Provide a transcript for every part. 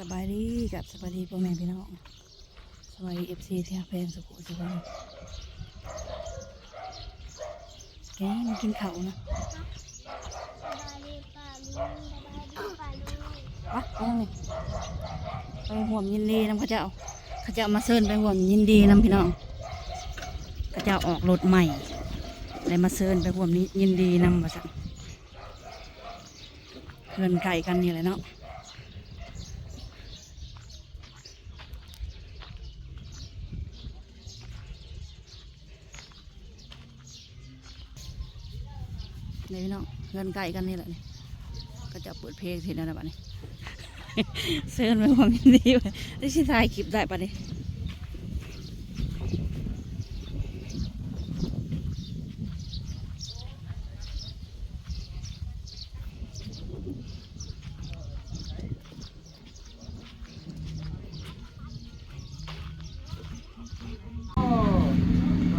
สบายดีกับสบายดีพ่อแม่พี่น้องสบายดีเอฟซีที่ฮักเพลงสุขุสุขนแกมากินข้าวนะวะไปยังไงไปห่วมยินดีนำเข้าเจ้าเข้าเจ้ามาเซิร์นไปห่วมยินดีนำพี่น้องเข้าเจ้าออกรถใหม่เลยมาเซิร์นไปห่วมนี้ยินดีนำมาสั่งเพื่อนไก่กันนี่แหละเนาะ นี่พี่น้อง เงินใก่กันนี่แหละนี่ก็จะเปิดเพลงทีนั้นนะบัดนี้เซิร์นไปความยินดีไปได้ชิทายคลิปได้ปะนี่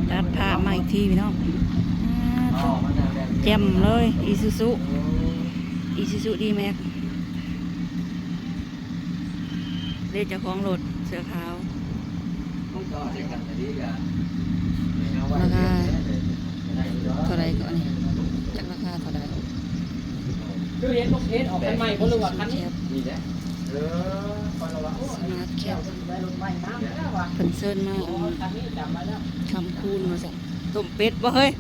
ตัดภาพมาอีกทีพี่น้องอ่า แจ่มเลยอี ซูซุอีซูซุดีแม็กเรียกเจ้าของรถเสื้อขาวราคาเท่าไรก่อนนี่จากราคาเท่าไรคือเห็นลูกเห็นออกกันใหม่เพราะรู้ว่าคันนี้เออคอยระวังสมาร์ทแคปได้รถใหม่น้ำแล้วว่ะเพิ่นเซิร์นมาอ๋อคันนี้จำมาแล้วคำคูณมาสั่นต้มเป็ดบ่เฮ้ย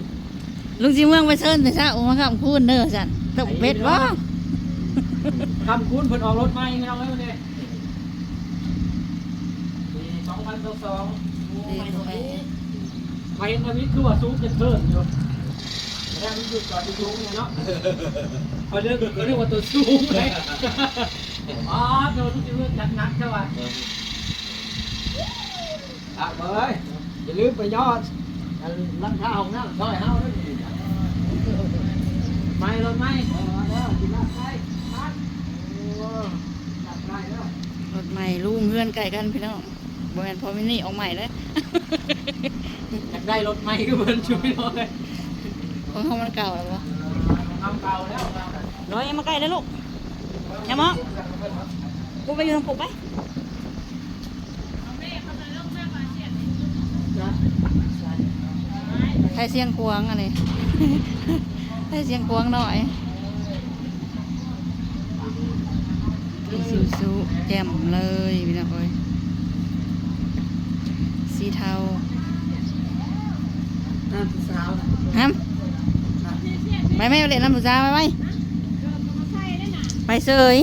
ลุงจีเมืองไปเซิร์นแต่ซะโอ้มาคำคูณเด้อสั่นต้มเป็ดบ่คำคุ้นเพิ่นออกรถใหม่ไม่เอาไว้วันนี้ปีสองพันสองเด็กเข้าไปมาเห็นทวิตคือว่าซูปจะเทิร์นอยู่แล้วมันหยุดก่อนจะซูปไงเนาะพอเลิกก็เรียกว่าตัวซูปเลยอ๋อโดนลูกจิ้มจัดนักใช่ป่ะอะเบยอย่าลืมไปยอดอันลังข้า วของน้ำซอยเฮาด้วยไม่รถไม่เออเด้อกินน้ำไก่พัดโอ้จับไก่แล้วรถใหม่ลุงเพื่อนไก่กันพี่น้องบ่แม่นพอมินี่ออกใหม่เลยอยากได้รถใหม่ก็เพิ่นช่วยหน่อยของเขามันเก่าแล้วบ่ทำเก่าแล้วร้อยมาใกล้เลยลูกอย่ามองกูไปอยู่ทางปุกไปใครเสียงควงอะไร ใครเสียงควงหน่อยอีซูซูแจ่มเลยพี่น้องเอ้ยสีเทาน้ำสาวฮัมไปไหม่เล่นน้ำผู้สาวไปไหมไปเสย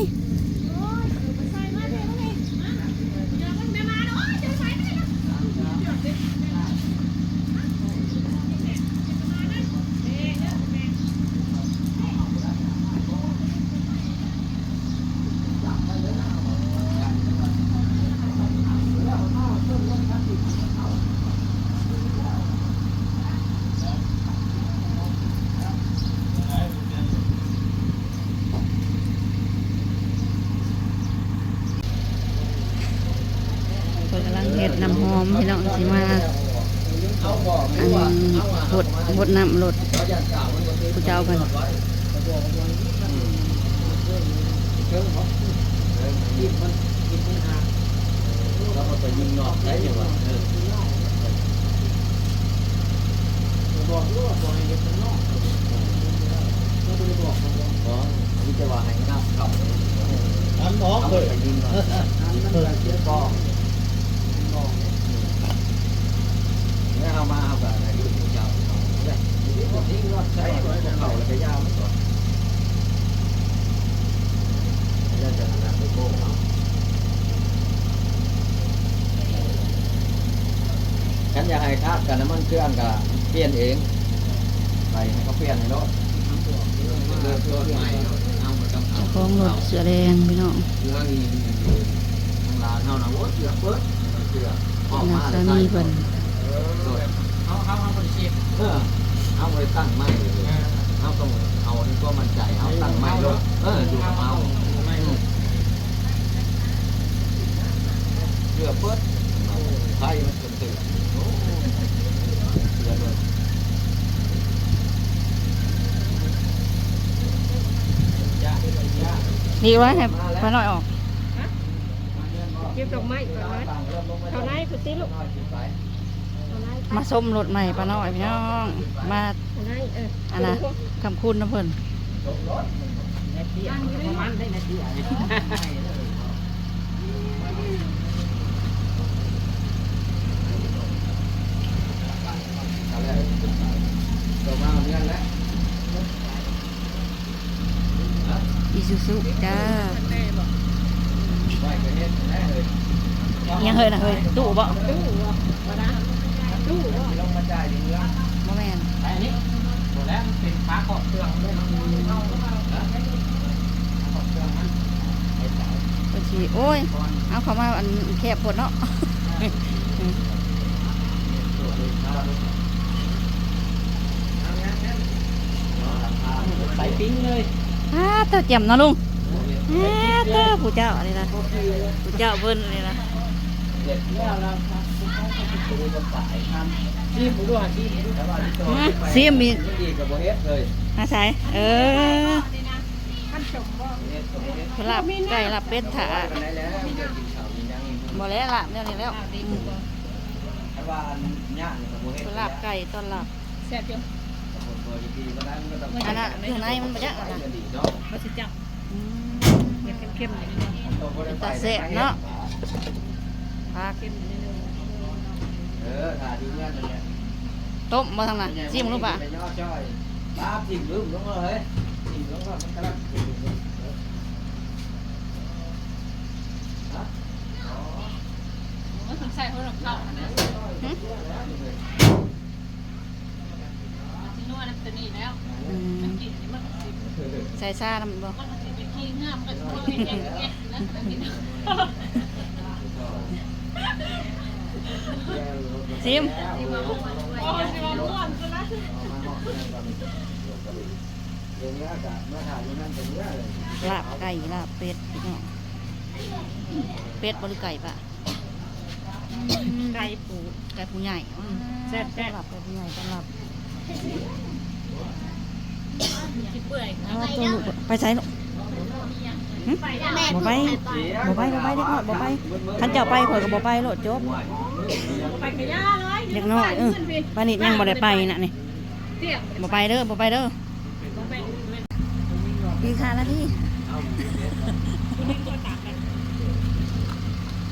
เพิ่นกำลังเห็ดน้ำหอมพี่น้องสิมา เอาบอก อันบดบดน้ำรด เขาอยากกล่าวมันก็คือ ผู้เจ้าเพิ่น เชิงเขายิบมันยิบมันหาแล้วมันไปยิงนอกได้ยังไงเออบอกด้วยว่าบอกให้เย็บมันนอกก็ไม่ได้บอกเขาบอกอ๋อนี่จะว่าให้น้ำเข้าน้ำน้องเอาเลยไปยิงก่อนน้ำมันเสียกองเนี่ยเอามาเอาแบบไหนดูที่เจ้าเอาเลยนี่ก็ทิ้งรถใช้ไว้ของเขาแล้วก็ยาวมันก่อนแล้ว จะนำไปโก้เอาฉันอยากให้คาดกันน้ำมันเครื่องกับเปลี่ยนเอง ไปให้เขาเปลี่ยนให้รถเริ่มต้นใหม่เอามาต้องเอาเจ้าของรถเสือแดงพี่น้องเรื่องนี้ทางร้านเฮานะโอ้เสือเปิดเสือออกนัมากสามีเพิ่นเขาเขาเขาคนชีพเออเอาไว้ตั้งไม้เลยเอาต้องเอาที่ก็มั่นใจเอาตั้งไม้รถเออดูเอา เสือเปิดไพ่มันเป็นเสือโอ้เสือเลยดีไว้ให้พอน้อยออกก็บดอกไม้ก่อนนะเอาไหนพุติลูกเอาไหนมาส้มรถใหม่ป้าน้อยพี่น้อง มาเอาไหนเอออันนะคำคุณนะเพิ่น ประมาณได้นาที อะตัวมาเพื่อนแล้วอีซูซุจ้าไหวกันเฮ็ดแน่เลยยังเฮยนะเฮยตู้บ่ตู้อะมานะตู้อะลงมาจ่ายอยู่เมืองบ่แม่นแต่อันนี้หมดแล้วมันเป็นฟ้าขอบเครื่องด้วยนะฟ้าขอบเครื่องมันเพิ่นสิโอ้ย เอาเข้ามาอันแคบโพดเนาะ ใส่ ปิ้งเลยอ้าเต้าเจียมเนาะลุงอ้าเต้าผู้เจ้าอะไรนะผู้เจ้าเพิ่นเลยนะแล้วเราชีพด้วยชีพด้วยฮะซีมมีดีกับโบเฮ็ดเลยอาศัยเออขั้นชมบ่เฮ็ดกับโบเฮ็ดลาบไก่ลาบเป็ดถากันได้แล้วเดี๋ยวกินข้าวกินยังอีกบ่แล้วลาบแนวนี้แล้วอืมถ้าว่าย่างกับโบเฮ็ดลาบไก่ต้อนลาบแซ่บอยู่เบอร์ดีๆก็ได้มันก็ต้อง อันนั้นเครื่องในมันบ่จักอันนั้นดีเนาะบ่สิจับอืมเดี๋ยวเข้มๆนิดนึงแต่แซ่บเนาะผักเข้มนิดนึงเออถ่ายดูเพื่อนเลยต้มบ่ทางนั้นซิมรู้ป่ะไปย่อจ้อยป้าถิ่มลืมลงมาเฮ้ยถิ่มลงมามันกำลังถิ่มลงฮะว่าสงสัยเขาหลอกเข้านะหึสิ นวดน้ำตัวนี้แล้วอืมกินนี่มันก็สิใส่ซ่าน้ำบ่มันก็สิเป็นขี้งามก็สิเป็นแก่ๆแล้วก็กินซิมโอ้ยสิว่าม่วนซะนะเดี๋ยวนี้อากาศมาถ่ายอยู่นั่นเป็นเยอะเลยลาบไก่ลาบเป็ดพี่น้องเป็ดบ่หรือไก่ป่ะไก่ปูไก่ผู้ใหญ่อืมแซ่บต้อนรับไก่ผู้ใหญ่ต้อนรับๆสิ เอาตัวลูกไปใส่ลูกหึบ่ไปบ่ไปบ่ไปเด็กน้อยบ่ไปคันเจ้าไปข่อยก็บ่ไปโลดจบไปกระยาเลยเด็กน้อยเออปานนี้ยังบ่ได้ไปน่ะนี่บ่ไปเด้อบ่ไปเด้อบ่แม่นแม่นดีค่ะแล้วนี่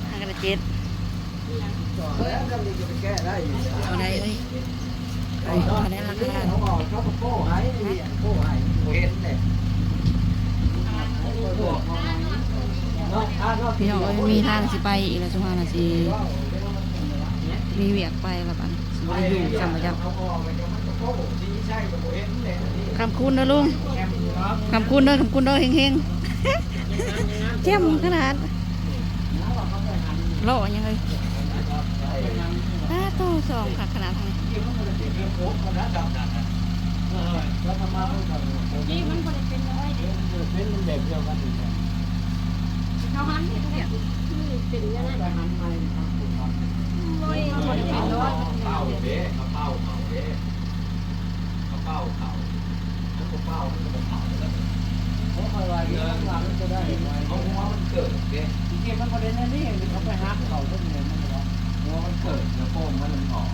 ทากระเจ็ดแล้วก็มีจะไปแก้ได้เอาได้เลย เอาเอาได้ราคาเขาบอกเขาโป้ให้โป้ให้เฮ็ดเนี่ยพี่น้องเอ้ยมีทางสิไปอีกแล้วสุภาพนาสิมีเวียกไปแล้วบันสิบ่ได้อยู่จำบ่จับอกไปมันก็โป้ดีใช่กับโบเฮ็ดเนี่ยนี่คำคุณเด้อลุงคำคุณเด้อคำคุณเด้อเฮงๆเจ้มขนาดโลยังไงตาโตสองค่ะขนาดทาง นี้นี่มันบ่ได้เป็นน้อยเด้เป็นแบบเดียวกันอยู่แล้วเขาหันเฮ็ดเตี้ยนี่เป็นยังไงบ่ได้เป็นน้อยเป้าเด้เขาเป้าเป้าเด้เขาเป้าเขาแล้วก็เป้ามันก็เป้าแล้วเพราะอะไรเรื่องราวมันจะได้ไว้เขาหัวมันเกิดเด้จริงๆมันประเด็นนั่นนี่เขาไปฮักเขาต้นเงินนั่นหรอหัวมันเกิดแล้วโป้งมันมันออก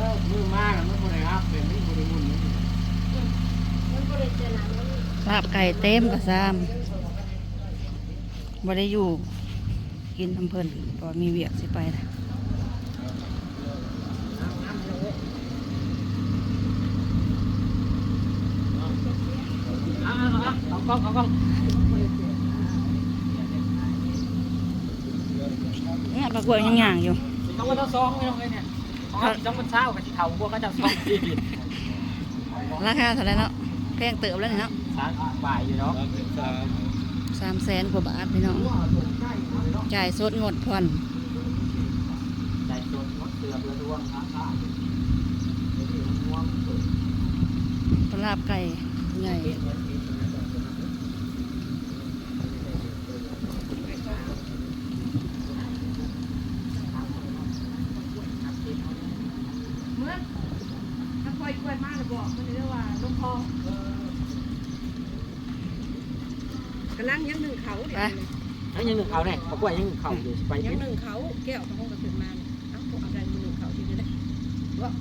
ว่ามือมากมันบริฮักเป็นไม่บริมุนนี่มันบ่ได้เจอหน้ามันลาบไก่เต็มกระซามบ่ได้อยู่ กินทำเพิ่นพอมีเวียกสิไปนะเอาเอากล้องเอากล้องเนี่ยปลากล้วยยังย่างอยู่ต้องมาต้องซองไม่ต้องเลยเนี่ย ต้องมันเช้ากับที่เขาพวกเขาจะซองดีราคาเท่าไหรเนาะแพงเติบแล้วนี่เนาะสามบ่ายอยู่เนาะสามแสนกว่าบาทพี่น้องจ่ายสดงดผ่อนใจโดนรถเสือเรือดวงครับปลาบไก่ใหญ่ เหมือนถ้าปล่อยกล้วยมาแล้วบอกมันเรียกว่าลงค อกำลังยังหนึ่งเขาเดี๋ยวนี้ทั้งยังหนึ่งเขาเนี่ยเขากล้วยยังหนึ่งเขาอยู่ไปยังกินหนึ่งเขาแก้วเขาคงจะขึ้นมาเอ้าเอาได้มือหนึ่งเขาที่นี่ได้ว่า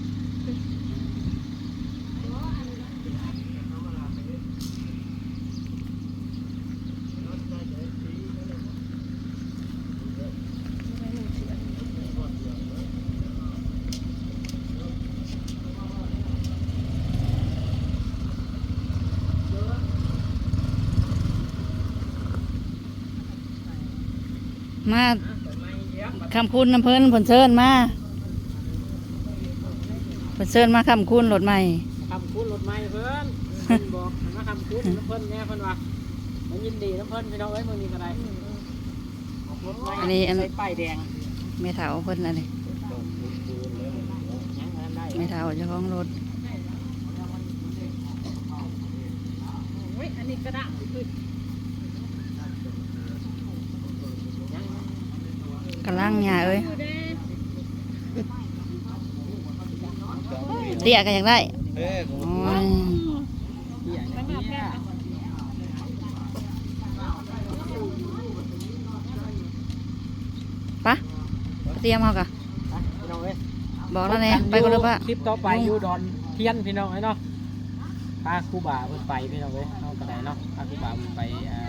มาคำคุณน้ำเพิ่นผลเชิญมาผลเชิญมาคำคุณรถใหม่คำคุ้นรถไม้เพิ่นเพิ่นบอกมาคำคุ้นน้ำเพิ่นแน่เพิ่นว่ามันยินดีน้ำเพิ่นพี่น้องเอ้ยมึงนี่ก็ได้รถไม้อันนี้อันใส่ป้ายแดงไม่เท่าเพิ่นอะไรยังอันได้ไม่เท่าเจ้าของรถเฮ้ยอันนี้กระด้างขึ้น กำลังหยาเอ้ยคือได้เตี้ยกันอย่างไรเอ้ยโอ้ยขนาดแค่ปะเตรียมเอากะพี่น้องเอ้ยบอกแล้วเนี่ยไปกันเลยปะคลิปต่อไปอยู่ดอนเทียนพี่น้องเอ้ยเนาะพาครูบาเพิ่นไปพี่น้องเอ้ยเอากระไดเนาะพาครูบาเพิ่นไปอ่า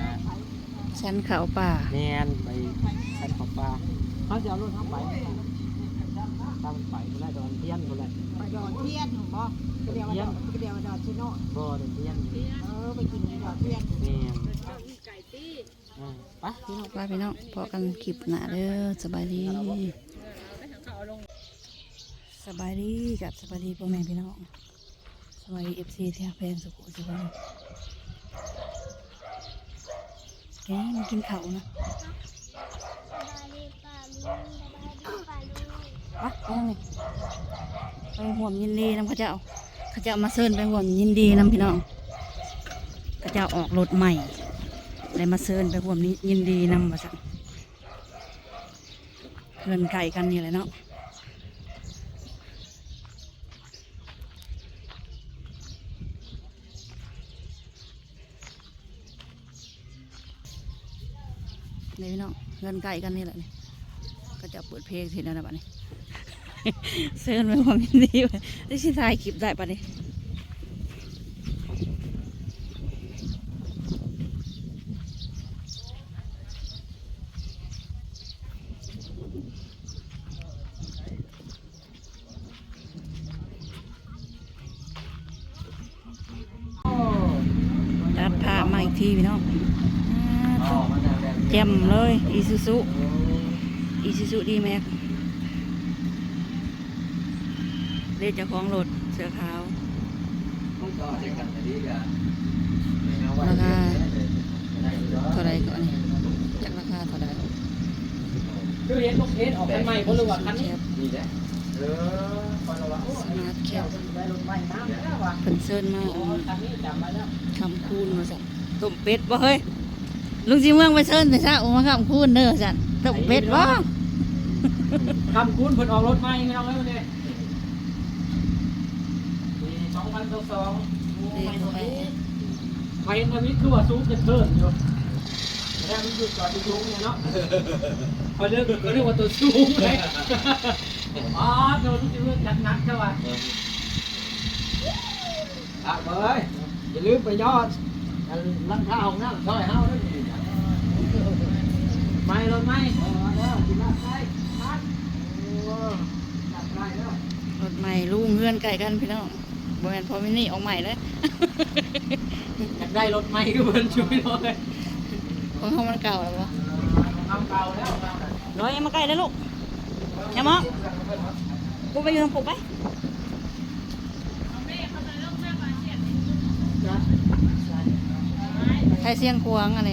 ชั้นเขาป่าแมนไปชั้นของปลา เขาจะเอารถเข้าไปตามไปคนแรกดอนเทียนคนแรกไปดอนเทียนบ่ก็เดียวดอนก็เดียวดอนชิโน่บ่ดอนเทียนเออไปกินดอนเทียนนไก่ไปพี่น้องไปพี่น้องพอกันคลิปหนาเด้อสบายดีสบายดีกับสบายดีพ่อแม่พี่น้องสบายดีเอฟซีที่ฮักแพงสุขุสุขนแกมากินข้าวนะ วะเอาไงไปห่วมยินดีนำเขาเจ้าเขาเจ้ามาเซิร์นไปห่วมยินดีนำพี่น้องเขาเจ้าออกรถใหม่ได้มาเซิร์นไปห่วมนี้ยินดีนำมาสั่งเพื่อนไก่กันนี่แหละเนาะนี่พี่น้องเพื่อนไก่กันนี่แหละนี่ จะเปิดเพลงทีแล้วนะบัดนี้เซิร์นไปห่วมยินดีไปได้ชิถ่ายคลิปได้ปะนี่ตัดผ้ามาอีกทีพี่น้องแจ่มเลยอีซูซุ ซูซุดีแม็กเรียกเจ้าของรถเสื้อขาวราคาเท่าไรก่อนนี่จากราคาเท่าไรคือเห็นลูกเทสออกคันใหม่บ่รู้ว่าคันนี้นี่แหละเออฟังแล้วว่าสมาร์ทแคปได้รถใหม่น้ำแล้วว่ะเพิ่นเซิร์นมาอ๋อคันนี้จำไว้แล้วคำคูณมาสั่นต้มเป็ดบ่เฮ้ยลุงจีเมืองไปเซิร์นแต่ซะออกมาคำคูณเด้อสั่นต้มเป็ดบ่ คำคุ้นเพิ่นออกรถใหม่พี่น้องเอ้ยวันนี้ปี2022นี่เข้าไปไปเห็นทวิตคือว่าซูปจะเทิร์นอยู่แล้วมันหยุดก่อนที่ซูปเนี่ยเนาะเขาเรียกเขาเรียกว่าตัวซูปเลยอ๋อโดนที่เรื่องจัดนักใช่ป่ะอะเบ้ยอย่าลืมไปยอดอันลังข้าวน้ำซอยเฮาด้วยนี่ไม่รถไม่เออเด้อกินน้ำไก่น้ำโอ้น้ำไก่เด้อ รถใหม่ลุงเฮื อนไก่กันพี่น้องบ่แม่นพอมินี่ออกใหม่เลยอยากได้รถไม่ก็เพิ่นช่วยหน่อยของเขามันเก่าแล้วบ่ทำเก่าแล้วร้อยมาใกล้แล้วลูกอย่ามองกูไปอยู่ทางผมไปใครเสียงควงอะไร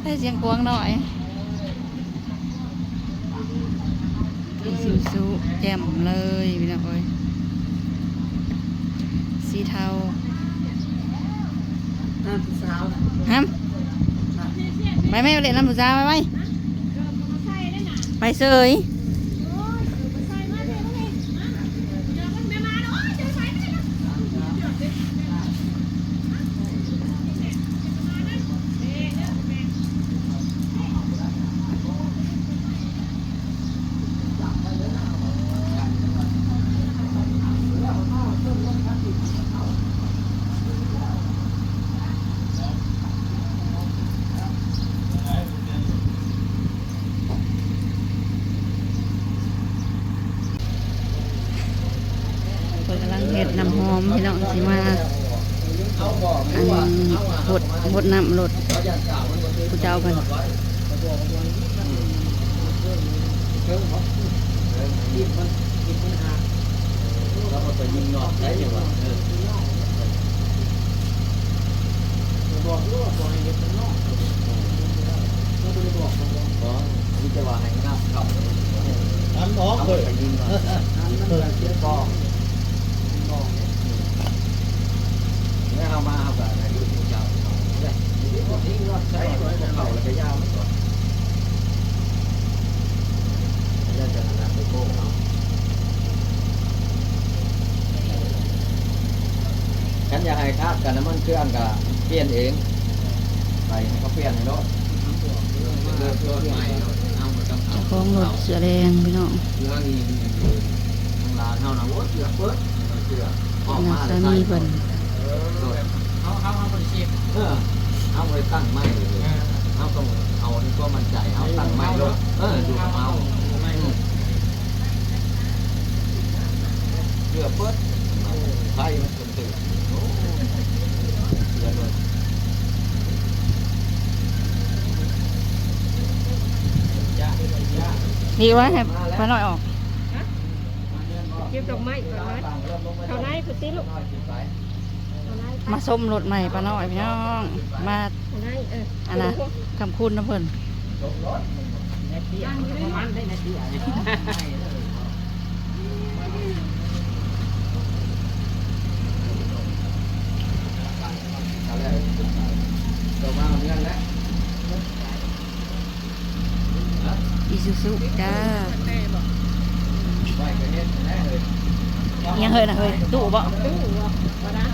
ใครเสียงควงหน่อย อีซูซูแจ่มเลยพี่น้องเอ้ยสีเทาน้ำสาวฮัมไปไหมไปเล่นน้ำผู้สาวไปไหมไปเสย อมพี่น้องสิมา เอาบ่ไม่ อัน ว่าเอาอะ บดบดน้ำรด เขาอยากกล่าวมันบ่คือ ผู้เจ้าเพิ่น เพิ่งเขาเออหยิบมันหยิบมันหา แล้วมันไปยิงนอกได้ยังวะเออบอกด้วยว่าบอกให้เด็กมันนอกเราไม่ได้บอกเขาบอกบ่นี่จะว่าให้งับเข้าทำน้องเอาเลยไปยิงนอกเปิดเสียกองกองเนี่ยแล้วเอามาเอาแบบไหนดูที่เจ้าเอาเลยนี่บ่ทิ้งนอกใช้บ่ให้เข้าแล้วก็ยาวมันก่อนแล้วจะนำไปโก้เอา ฉันอยากให้คาดกันน้ำมันเครื่องก็เปลี่ยนเอง ไปให้เขาเปลี่ยนให้รถเริ่มรถใหม่เอามาต้องเอาเจ้าของรถเสือแดงพี่น้องเรื่องนี้ทางร้านเท่านั้นโอ้เสือเปิดเสือออกนัมากสามีเพิ่นเขาเขาเขาบริชีพเออเอาไปตั้งไม้เลยเอาต้องเอาที่ก็มั่นใจเอาตั้งไม้รถเออดูเอาไม่หมดเสือเปิดไฟมัน ตื่นตื่นโอ้เสือเลยจ้าจ้าดีไว้ให้ป้าน้อยออกเก็บดอกไม้ก่อนนะเขาไล่พุติลูกน้อยขึ้นไปเขาไล่ไปมาส้มรถใหม่ป้าน้อยพี่น้อง มาเขาไล่เอออันน่ะคำคุณนะเพิ่นนาทีประมาณได้นาทีอะไร เอาเลย เดี๋ยวมาเอาเงินแล้วอีซูซุจ้าไว้ก็เฮ็ดแน่เลยยังเฮ้ยนะเฮ้ยตู้บ่ตู้อะมาดา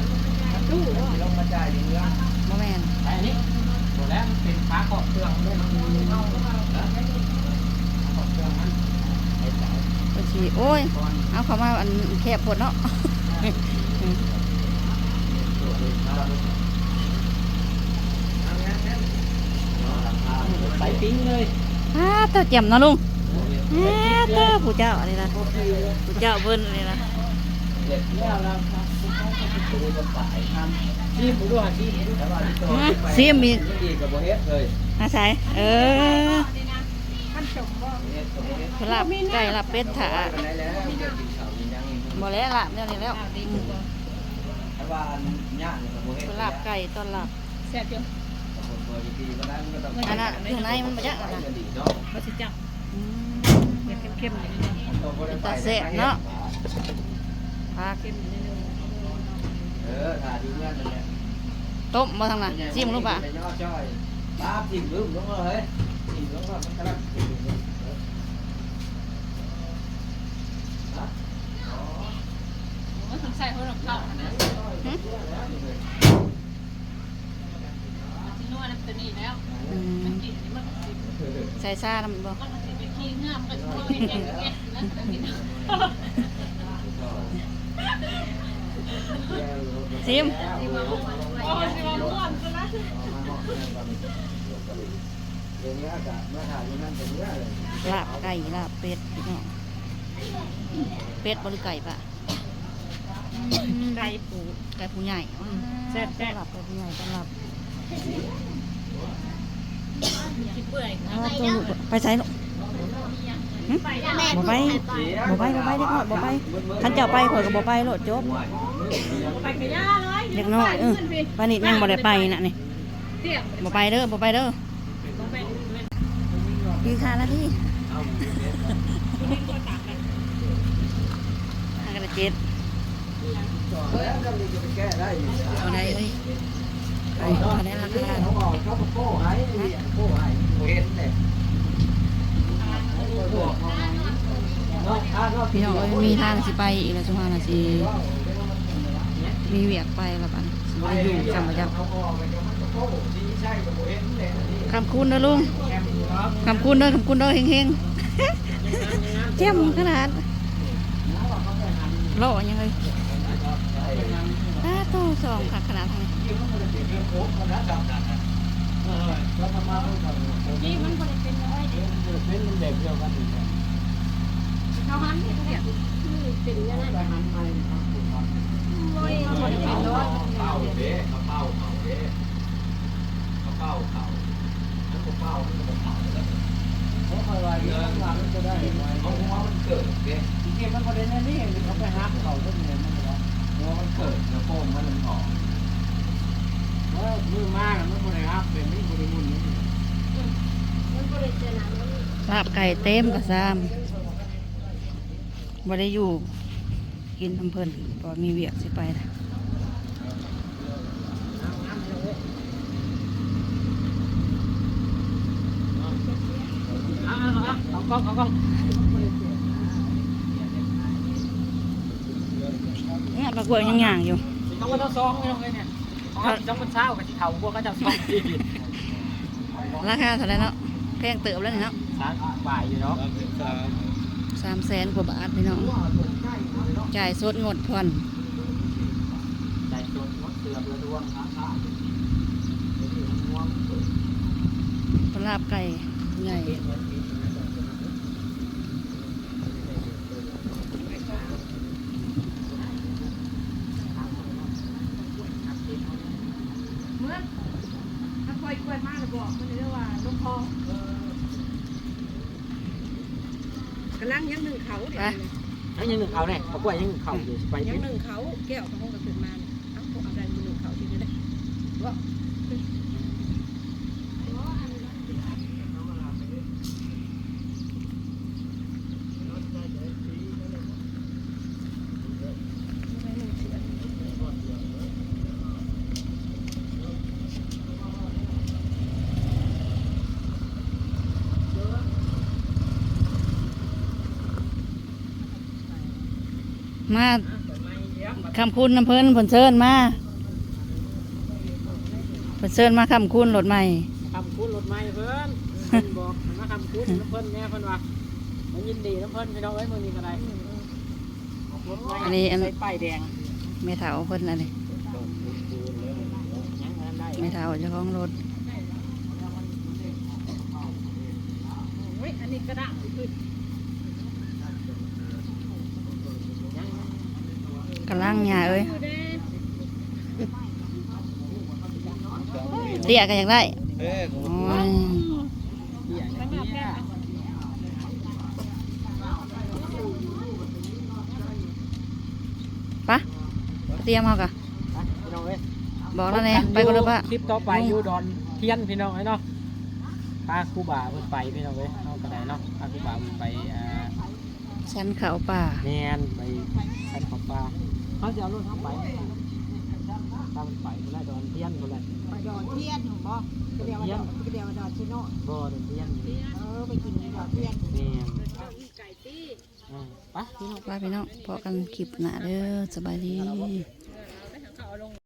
ตู้อะลงมาจ่ายดีเงินบ่แม่นแต่อันนี้หมดแล้วมันเป็นฟ้าขอบเครื่องด้วยมันเอาขอบเครื่องมันเพิ่นสิโอ้ย เอาเข้ามาอันแคบโพดเนาะ ใส่ ปิ้งเลยอ้าเต้าเจียมเนาะลุงอ้าเต้าผู้เจ้าอะไรนะผู้เจ้าเพิ่นอะไรนะแล้วเราชีพด้วยชีพด้วยฮะซิมมีดีกับโบเฮ็ดเลยอาศัยเออท่านชมบ่เฮ็ดกับโบเฮ็ดลาบไก่ลาบเป็ดถาไปไหนแล้วเดี๋ยวกินข้าวกินยังบ่แล้วลาบเนี่ยนี่แล้วอืมถ้าว่าญาติกับโบเฮ็ดลาบไก่ต้อนลาบแซ่บจัง องอันนั้นเครื่องในมันบ่ยักอันนั้นดีเนาะบ่สิจังอืมเข้มๆอย่างนี้ผักเออถ่ายดูเงินเลยต้มมาทางน่ะจิ้มลูกป่ะย่อจ้อยป้าถิ่มลืมลงมาเฮ้ยถิ่มลงมามันกำลังว่าสงสัยเขาหลอกเข้านะหึที่น วดนั่นตัวนี้แล้วอืมกินนี่มันก็สิใส่ซ่าน้ำบ่มันก็สิเป็นขี้งามก็สิเป็นแก่ๆแล้วก็กินซิมโอ้ยสิว่าม่วนซะนะเดี๋ยวนี้อากาศเมื่อถ่ายอยู่นั่นเป็นเยอะเลยลาบไก่ลาบเป็ดพี่น้องเป็ดบ่หรือไก่ป่ะไก่ปูไก่ผู้ใหญ่แซ่บต้อนรับไก่ผู้ใหญ่ต้อนรับสิ เปื่อยเอาตัวลูกไปใส่ลูกหึบ่ไปบ่ไปบ่ไปเด็กน้อยบ่ไปคันเจ้าไปข่อยก็บ่ไปโลดจบไปกระยาเลยเด็กน้อยเออปานนี้ยังบ่ได้ไปน่ะนี่เตี้ยบ่ไปเด้อบ่ไปเด้อบ่ไปดีค่ะนาทีห้ากระเจ็ดแล้วก็มีจะไปแก้ได้อยู่เอาได้เลยไปเอาได้ราคา เขาบอกเขาโก้ให้โก้ให้โบเฮ็ดเนี่ยพี่น้องเอ้ยมีทางสิไปอีกแล้วสุภาพนาสิมีเวียกไปแล้วปันสิบ่ได้อยู่จำบ่จักคำคุณเด้อลุงคำคุณเด้อคำคุณเด้อเฮงๆเจ้มขนาดโลยังไงตาโตสองค่ะขนาดทาง นี้นี่มันบ่ได้เป็นน้อยเด้เป็นแบบเดียวกันอีกเขาหันเฮ็ดเตี้ยคือเป็นยังไงหันใหม่ครับผมครับอมวยหมดเป็นร้อยเป้าเด้เขาเป้าเขาเด้เขาเป้าเขาอันก็เป้าอันก็เป้าแล้วเพราอะไรเรื่งหลังจะได้เอาหัวมันเกิดเด้จริงๆมันประเด็นนี่เขาไปฮักเขาต้นเงินมันหรอหัวมันเกิดแล้วโป้งมันมันออมือมากมันบริฮักเป็นไม่บริมุนนี่ มันก็เลยเจอหนังมัน ลาบไก่เต็มกระซามบ่ได้อยู่ กินทำเพิ่นพอมีเวียกสิไปนะเอาเอาเอากล้องเอากล้องเนี่ยปลากล้วยยังย่างอยู่ต้องมาต้องซองไม่ต้องเลยเนี่ยต้องมันเช้ากับที่เขาพวกก็จะซองดีราคาเท่าไหรเนาะแพงเติบแล้วนี่เนาะ สามบ่ายอยู่เนาะสามแสนกว่าบาทพี่น้องจ่ายสดงดผ่อนใจจนรถเสือบเรือดวงปลาบไก่ใหญ่ เหมือนถ้าคอยกล้วยมากเลยบอกมันเลยว่าลูกคอ กำลังยังหนึ่งเขาเดี๋ยวนี้ยังยังหนึ่งเขาเนี่ยเขากล้วยยังหนึ่งเขาอยู่ไปยังหนึ่งเขาแก้วของกระสุนมาเนี่ยเอ้าพวกอะไรมันหนึ่งเขาที่นี่ได้ว่า มาคำคุณน้ำเพิ่นผลเชิญมาผลเชิญมาคำคุณรถใหม่คำคุ้นรถไม้เพิ่นเพิ่นบอกมาคำคุ้นน้ำเพิ่นแม่เพิ่นว่ามันยินดีน้ำเพิ่นพี่น้องเอ้ยมึงมีอะไรรถไม้อันนี้อันใส่ป้ายแดงเมถาเพิ่นอะไรยังอันได้เมถาเจ้าของรถเฮ้ยอันนี้กระด้างคือ กำลังหยาเอ้ย คือเด้ เตี้ยกันอยากได้เอ้ยโอ้ยมันแบบแก้วปะเตรียมเอากะพี่น้องเอ้ยบอกแล้วเนี่ยไปก็เลยปะคลิปต่อไปอยู่ดอนเทียนพี่น้องเอ้ยเนาะพาครูบาเพิ่นไปพี่น้องเอ้ยเอากระไดเนาะพาครูบาเพิ่นไปอ่าชั้นเขาป่าแมนไปชั้นของปลาเขาจะเอารถเข้าไปตามไปเมื่อไรดอนเทียนเมื่อไรไป ดอนเทียนหนูบอกก็เดียวว่าดอนก็เดียวว่าดอนชิโน่บ่ดอนเทียนเออไปกินดอนเทียนแมนไก่ตี้อืมไปพี่น้องไปพี่น้องพอกันคลิปหน้าเด้อสบายดี